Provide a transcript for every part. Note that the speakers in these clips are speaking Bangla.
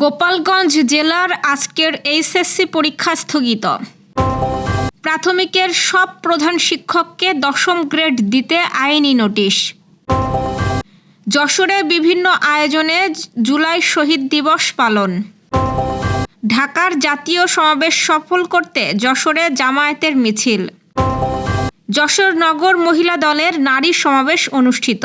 গোপালগঞ্জ জেলার আজকের এইচএসসি পরীক্ষা স্থগিত। প্রাথমিকের সব প্রধান শিক্ষককে দশম গ্রেড দিতে আইনি নোটিশ। যশোরে বিভিন্ন আয়োজনে জুলাই শহীদ দিবস পালন। ঢাকার জাতীয় সমাবেশ সফল করতে যশোরে জামায়াতের মিছিল। যশোর নগর মহিলা দলের নারী সমাবেশ অনুষ্ঠিত।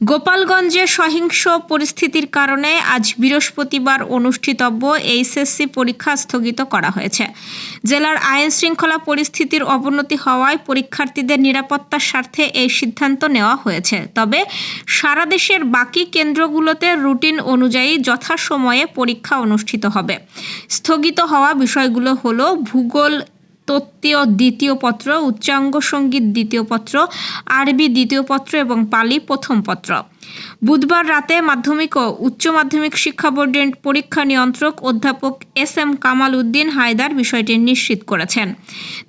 গোপালগঞ্জে সহিংস পরিস্থিতির কারণে আজ বৃহস্পতিবার অনুষ্ঠিতব্য এইচএসসি পরীক্ষা স্থগিত করা হয়েছে। জেলার আইন শৃঙ্খলা পরিস্থিতির অবনতি হওয়ায় পরীক্ষার্থীদের নিরাপত্তার স্বার্থে এই সিদ্ধান্ত নেওয়া হয়েছে। তবে সারা দেশের বাকি কেন্দ্রগুলোতে রুটিন অনুযায়ী যথাসময়ে পরীক্ষা অনুষ্ঠিত হবে। স্থগিত হওয়া বিষয়গুলো হলো ভূগোল তত্ত্বীয় দ্বিতীয় পত্র, উচ্চাঙ্গ সংগীত দ্বিতীয় পত্র, আরবি দ্বিতীয় পত্র এবং পালি প্রথম পত্র। বুধবার রাতে মাধ্যমিক ও উচ্চ মাধ্যমিক শিক্ষা বোর্ডের পরীক্ষা নিয়ন্ত্রক অধ্যাপক এস এম কামাল উদ্দিন হায়দার বিষয়টি নিশ্চিত করেছেন।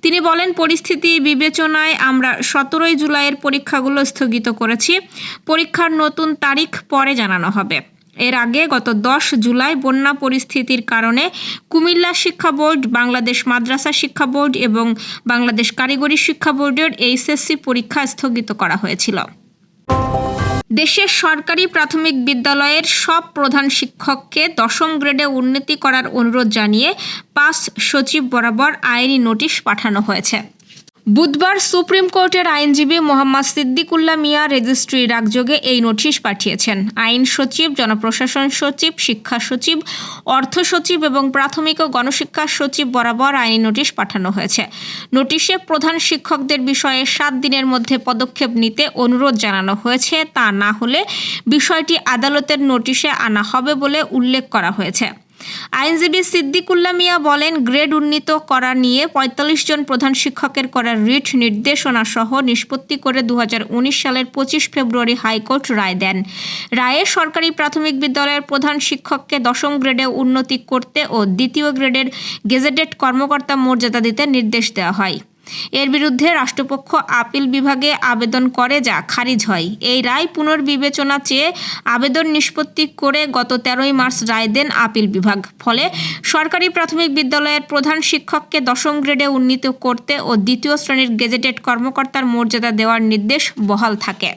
তিনি বলেন, পরিস্থিতি বিবেচনায় আমরা সতেরোই জুলাইয়ের পরীক্ষাগুলো স্থগিত করেছি। পরীক্ষার নতুন তারিখ পরে জানানো হবে। এর আগে গত দশ জুলাই বন্যা পরিস্থিতির কারণে কুমিল্লা শিক্ষা বোর্ড, বাংলাদেশ মাদ্রাসা শিক্ষা বোর্ড এবং বাংলাদেশ কারিগরি শিক্ষা বোর্ডের এইচএসসি পরীক্ষা স্থগিত করা হয়েছিল। দেশের সরকারি প্রাথমিক বিদ্যালয়ের সব প্রধান শিক্ষককে দশম গ্রেডে উন্নতি করার অনুরোধ জানিয়ে পাস সচিব বরাবর আইনি নোটিশ পাঠানো হয়েছে। বুধবার সুপ্রিম কোর্টের আইনজীবী মোহাম্মদ সিদ্দিকুল্লাহ মিয়া রেজিস্ট্রি ডাকযোগে এই নোটিশ পাঠিয়েছেন। আইন সচিব, জনপ্রশাসন সচিব, শিক্ষা সচিব, অর্থ সচিব এবং প্রাথমিক ও গণশিক্ষা সচিব বরাবর আইনি নোটিশ পাঠানো হয়েছে। নোটিশে প্রধান শিক্ষকদের বিষয়ে সাত দিনের মধ্যে পদক্ষেপ নিতে অনুরোধ জানানো হয়েছে। তা না হলে বিষয়টি আদালতের নোটিশে আনা হবে বলে উল্লেখ করা হয়েছে। আইনজীবী সিদ্দিকুল্লা মিয়া বলেন, গ্রেড উন্নীত করা নিয়ে ৪৫ জন প্রধান শিক্ষকের করা রিট নির্দেশনা সহ নিষ্পত্তি করে দু হাজার উনিশ সালের পঁচিশ ফেব্রুয়ারি হাইকোর্ট রায় দেন। রায়ে সরকারি প্রাথমিক বিদ্যালয়ের প্রধান শিক্ষককে দশম গ্রেডে উন্নতি করতে ও দ্বিতীয় গ্রেডের গেজেটেড কর্মকর্তা মর্যাদা দিতে নির্দেশ দেওয়া হয়। এর বিরুদ্ধে রাষ্ট্রপক্ষ আপিল বিভাগে আবেদন করে যা খারিজ হয়। এই রায় পুনর্বিবেচনা চেয়ে আবেদন নিষ্পত্তি করে গত তেরোই মার্চ রায় দেন আপিল বিভাগ। ফলে সরকারি প্রাথমিক বিদ্যালয়ের প্রধান শিক্ষককে দশম গ্রেডে উন্নীত করতে ও দ্বিতীয় শ্রেণির গেজেটেড কর্মকর্তার মর্যাদা দেওয়ার নির্দেশ বহাল থাকে।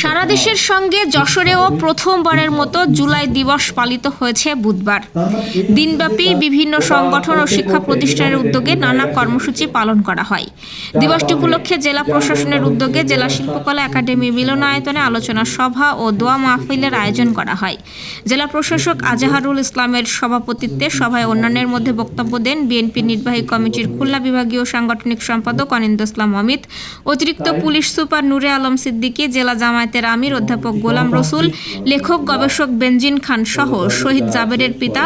সারা দেশের সঙ্গে যশোরেও প্রথমবারের মতো জুলাই দিবস পালিত হয়েছে বুধবার। দিনব্যাপী বিভিন্ন সংগঠন ও শিক্ষা প্রতিষ্ঠানের উদ্যোগে নানা কর্মসূচি পালন করা হয়। দিবসটি উপলক্ষে জেলা প্রশাসনের উদ্যোগে জেলা শিল্পকলা একাডেমি মিলনায়তনে আলোচনা সভা ও দোয়া মাহফিলের আয়োজন করা হয়। জেলা প্রশাসক আজাহারুল ইসলামের সভাপতিত্বে সভায় অন্যান্যের মধ্যে বক্তব্য দেন বিএনপি নির্বাহী কমিটির খুলনা বিভাগীয় সাংগঠনিক সম্পাদক অনিন্দ ইসলাম অমিত, অতিরিক্ত পুলিশ সুপার নূরে আলম সিদ্দিকী, জেলা জামায়াতের আমির অধ্যাপক গোলাম রসুল, লেখক, গবেষক বেনজিন খান সহ শহীদ জাবেরের পিতা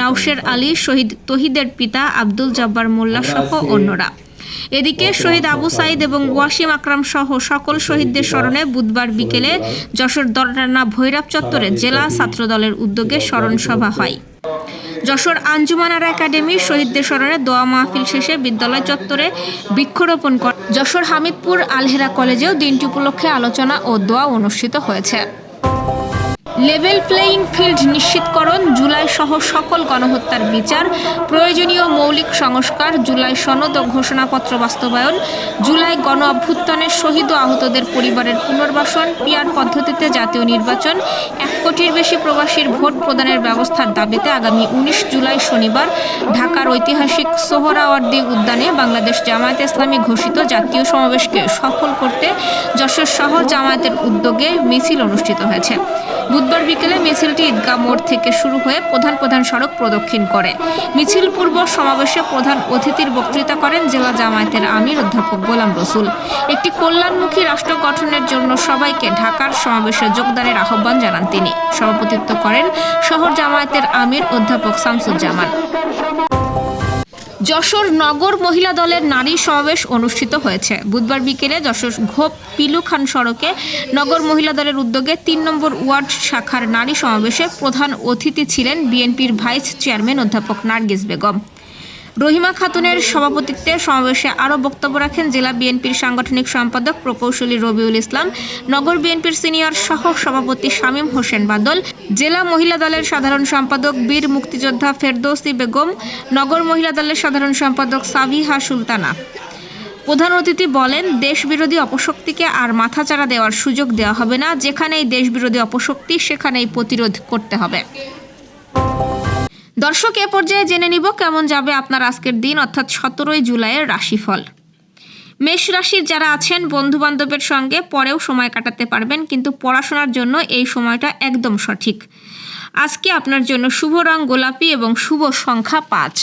নাউশের আলী, শহীদ তহিদের পিতা আব্দুল জব্বার মোল্লা সহ অন্যরা। এদিকে শহীদ আবু সাইদ এবং ওয়াসিম আকরাম সহ সকল শহীদদের স্মরণে বুধবার বিকেলে যশোর দরটানা ভৈরব চত্বরে জেলা ছাত্রদলের উদ্যোগে স্মরণ সভা হয়। যশোর আঞ্জুমানারা একাডেমি শহীদদের স্মরণে দোয়া মাহফিল শেষে বিদ্যালয় চত্বরে বৃক্ষরোপণ করে যশোর হামিদপুর আলহেরা কলেজেও দিনটি উপলক্ষে আলোচনা ও দোয়া অনুষ্ঠিত হয়েছে। লেভেল প্লেয়িং ফিল্ড নিশ্চিতকরণ, জুলাই সহ সকল গণহত্যার বিচার, প্রয়োজনীয় মৌলিক সংস্কার, জুলাই সনদ ও ঘোষণাপত্র বাস্তবায়ন, জুলাই গণ অভ্যুত্থানের শহীদ আহতদের পরিবারের পুনর্বাসন পিয়ার পদ্ধতিতে জাতীয় নির্বাচন, এক কোটির বেশি প্রবাসীর ভোট প্রদানের ব্যবস্থার দাবিতে আগামী উনিশ জুলাই শনিবার ঢাকার ঐতিহাসিক সোহরাওয়ার্দী উদ্যানে বাংলাদেশ জামায়াত ইসলামী ঘোষিত জাতীয় সমাবেশকে সফল করতে যশোর শহর জামায়াতের উদ্যোগে মিছিল অনুষ্ঠিত হয়েছে। বুধবার বিকেলে মিছিলটি ঈদগাহ মোড় থেকে শুরু হয়ে প্রধান প্রধান সড়ক প্রদক্ষিণ করে। মিছিল পূর্ব সমাবেশে প্রধান অতিথির বক্তৃতা করেন জেলা জামায়াতের আমির অধ্যাপক গোলাম রসুল। একটি কল্যাণমুখী রাষ্ট্র গঠনের জন্য সবাইকে ঢাকার সমাবেশে যোগদানের আহ্বান জানান তিনি। সভাপতিত্ব করেন শহর জামায়াতের আমির অধ্যাপক শামসুজ্জামান। যশোর নগর মহিলা দলের নারী সমাবেশ অনুষ্ঠিত হয়েছে। বুধবার বিকেলে যশোর ঘোপ পিলু খান সড়কে নগর মহিলা দলের উদ্যোগে তিন নম্বর ওয়ার্ড শাখার নারী সমাবেশে প্রধান অতিথি ছিলেন বিএনপির ভাইস চেয়ারম্যান অধ্যাপক নার্গিস বেগম। রহিমা খাতুনের সভাপতিত্বে সমাবেশে আরও বক্তব্য রাখেন জেলা বিএনপির সাংগঠনিক সম্পাদক প্রকৌশলী রবিউল ইসলাম, নগর বিএনপির সিনিয়র সহ সভাপতি শামীম হোসেন বাদল, জেলা মহিলা দলের সাধারণ সম্পাদক বীর মুক্তিযোদ্ধা ফেরদৌসি বেগম, নগর মহিলা দলের সাধারণ সম্পাদক সাবিহা সুলতানা। প্রধান অতিথি বলেন, দেশবিরোধী অপশক্তিকে আর মাথাচাড়া দেওয়ার সুযোগ দেওয়া হবে না, যেখানেই দেশবিরোধী অপশক্তি, সেখানেই প্রতিরোধ করতে হবে। দর্শক, এ পর্যায়ে জেনে নিব কেমন যাবে আপনার আজকের দিন, অর্থাৎ সতেরোই জুলাইয়ের রাশিফল। মেষ রাশির যারা আছেন বন্ধু বান্ধবের সঙ্গে পরেও সময় কাটাতে পারবেন, কিন্তু পড়াশোনার জন্য এই সময়টা একদম সঠিক। আজকে আপনার জন্য শুভ রং গোলাপি এবং শুভ সংখ্যা পাঁচ।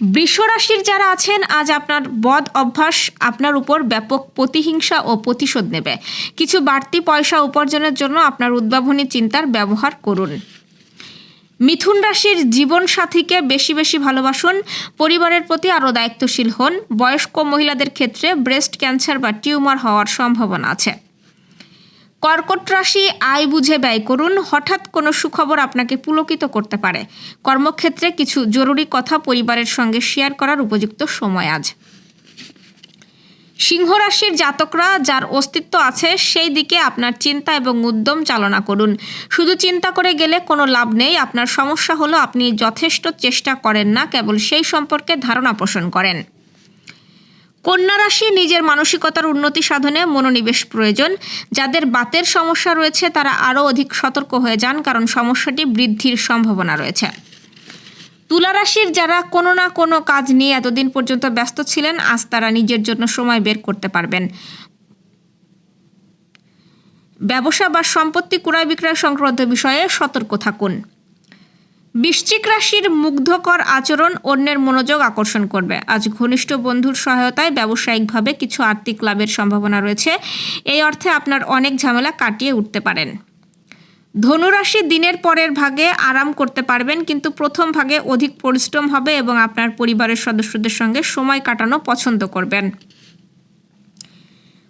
বৃষরাশির যারা আছেন, আজ আপনার বদ অভ্যাস আপনার উপর ব্যাপক প্রতিহিংসা ও প্রতিশোধ নেবে। কিছু বাড়তি পয়সা উপার্জনের জন্য আপনার উদ্ভাবনী চিন্তার ব্যবহার করুন। মিথুন রাশির জীবন সাথীকে বেশি বেশি ভালোবাসুন, পরিবারের প্রতি আরও দায়িত্বশীল হন, বয়স্ক মহিলাদের ক্ষেত্রে ব্রেস্ট ক্যান্সার বা টিউমার হওয়ার সম্ভাবনা আছে। কর্কট রাশি আয় বুঝে ব্যয় করুন, হঠাৎ কোনো সুখবর আপনাকে পুলকিত করতে পারে। কর্মক্ষেত্রে কিছু জরুরি কথা পরিবারের সঙ্গে শেয়ার করার উপযুক্ত সময় আজ। সিংহ রাশির জাতকরা যার অস্তিত্ব আছে, সেই দিকে আপনার চিন্তা এবং উদ্যম চালনা করুন। শুধু চিন্তা করে গেলে কোনো লাভ নেই, আপনার সমস্যা হলো আপনি যথেষ্ট চেষ্টা করেন না, কেবল সেই সম্পর্কে ধারণা পোষণ করেন। কন্যা রাশি নিজের মানসিকতার উন্নতি সাধনে মনোনিবেশ প্রয়োজন। যাদের বাতের সমস্যা রয়েছে, তারা আরও অধিক সতর্ক হয়ে যান, কারণ সমস্যাটি বৃদ্ধির সম্ভাবনা রয়েছে। তুলা রাশির যারা কোনো না কোনো কাজ নিয়ে এতদিন পর্যন্ত ব্যস্ত ছিলেন, আজ তারা নিজের জন্য সময় বের করতে পারবেন। ব্যবসা বা সম্পত্তি ক্রয় বিক্রয় সংক্রান্ত বিষয়ে সতর্ক থাকুন। বৃশ্চিক রাশির মুগ্ধকর আচরণ অন্যের মনোযোগ আকর্ষণ করবে। আজ ঘনিষ্ঠ বন্ধুর সহায়তায় ব্যবসায়িকভাবে কিছু আর্থিক লাভের সম্ভাবনা রয়েছে। এই অর্থে আপনার অনেক ঝামেলা কাটিয়ে উঠতে পারেন। ধনুরাশি দিনের পরের ভাগে আরাম করতে পারবেন, কিন্তু প্রথম ভাগে অধিক পরিশ্রম হবে এবং আপনার পরিবারের সদস্যদের সঙ্গে সময় কাটানো পছন্দ করবেন।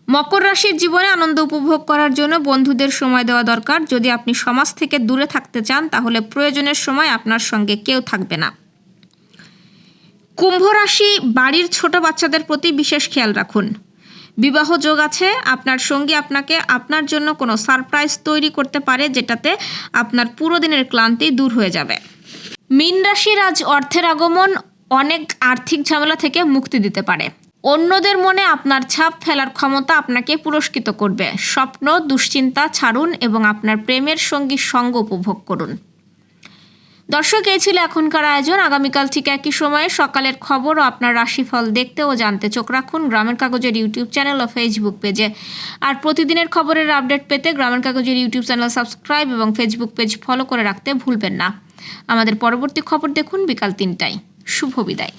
মকর রাশির জীবনে আনন্দ উপভোগ করার জন্য বন্ধুদের সময় দেওয়া দরকার। যদি আপনি সমাজ থেকে দূরে থাকতে চান, তাহলে প্রয়োজনের সময় আপনার সঙ্গে কেউ থাকবে না। কুম্ভ রাশি বাড়ির ছোট বাচ্চাদের প্রতি বিশেষ খেয়াল রাখুন। বিবাহ যোগ আছে, আপনার সঙ্গী আপনাকে আপনার জন্য কোনো সারপ্রাইজ তৈরি করতে পারে, যেটাতে আপনার পুরো দিনের ক্লান্তি দূর হয়ে যাবে। মীন রাশির আজ অর্থের আগমন অনেক আর্থিক ঝামেলা থেকে মুক্তি দিতে পারে। অন্যদের মনে আপনার ছাপ ফেলার ক্ষমতা আপনাকে পুরস্কৃত করবে। স্বপ্ন, দুশ্চিন্তা ছাড়ুন এবং আপনার প্রেমের সঙ্গী সঙ্গ উপভোগ করুন। দর্শক, এই ছিল এখনকার আয়োজন। আগামীকাল ঠিক একই সময়ে সকালের খবর ও আপনার রাশিফল দেখতে ও জানতে চোখ রাখুন গ্রামের কাগজের ইউটিউব চ্যানেল ও ফেসবুক পেজে আর প্রতিদিনের খবরের আপডেট পেতে গ্রামের কাগজের ইউটিউব চ্যানেল সাবস্ক্রাইব এবং ফেসবুক পেজ ফলো করে রাখতে ভুলবেন না। আমাদের পরবর্তী খবর দেখুন বিকাল তিনটায়। শুভ বিদায়।